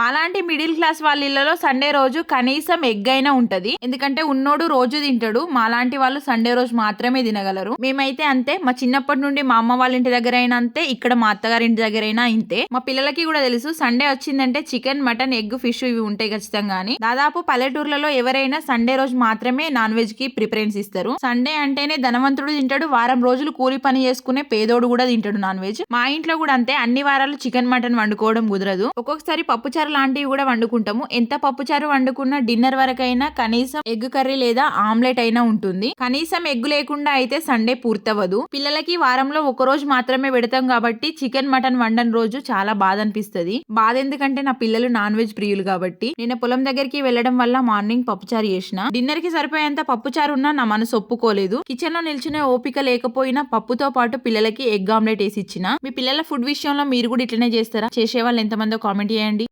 మాలాంటి middle class వాళ్ళ ఇళ్ళలో సండే రోజు కనీసం ఎగ్ అయినా ఉంటది. ఎందుకంటే ఉన్నోడు రోజు తింటాడు. మాలాంటి వాళ్ళు సండే రోజు మాత్రమే తినగలరు. మేమైతే అంతే. మా చిన్నప్పటి నుండి మా అమ్మ వాళ్ళ ఇంటి దగ్గర అయినా అంతే. ఇక్కడ మా అత్తగారింటి దగ్గర అయినా ఇంతే. మా పిల్లలకి కూడా తెలుసు సండే వచ్చిందంటే చికెన్ మటన్ ఎగ్ ఫిష్ ఇవి ఉంటాయి ఖచ్చితంగా దాదాపు పల్లెటూర్లలో ఎవరైనా సండే రోజు మాత్రమే నాన్ వెజ్కి ప్రిఫరెన్స్ ఇస్తారు. సండే అంటేనే ధనవంతుడు తింటాడు. వారం రోజులు కూలి పని చేసుకునే పేదోడు కూడా తింటాడు నాన్ వెజ్. మా ఇంట్లో కూడా అంతే. అన్ని వారాలు చికెన్ మటన్ వండుకోవడం కుదరదు. ఒక్కొక్కసారి పప్పుచారు లాంటివి కూడా వండుకుంటాము. ఎంత పప్పుచారు వండుకున్నా డిన్నర్ వరకైనా కనీసం ఎగ్ కర్రీ లేదా ఆమ్లెట్ అయినా ఉంటుంది. కనీసం ఎగ్ లేకుండా అయితే సండే పూర్తవదు పిల్లలకి వారంలో ఒక రోజు మాత్రమే పెడతాం కాబట్టి చికెన్ మటన్ వండని రోజు చాలా బాధ అనిపిస్తది. బాధ ఎందుకంటే నా పిల్లలు నాన్ వెజ్ ప్రియులు కాబట్టి. నేను పొలం దగ్గరికి వెళ్ళడం వల్ల మార్నింగ్ పప్పుచారు చేసిన డిన్నర్కి సరిపోయేంత పప్పుచారు ఉన్నా నా మనసు ఒప్పుకోలేదు. కిచెన్లో నిల్చునే ఓపిక లేకపోయినా పప్పుతో పాటు పిల్లలకి ఎగ్ ఆమ్లెట్ వేసి ఇచ్చిన. మీ పిల్లల ఫుడ్ విషయంలో మీరు కూడా ఇట్లనే చేస్తారా? చేసే వాళ్ళు ఎంతమందో కామెంట్ చేయండి.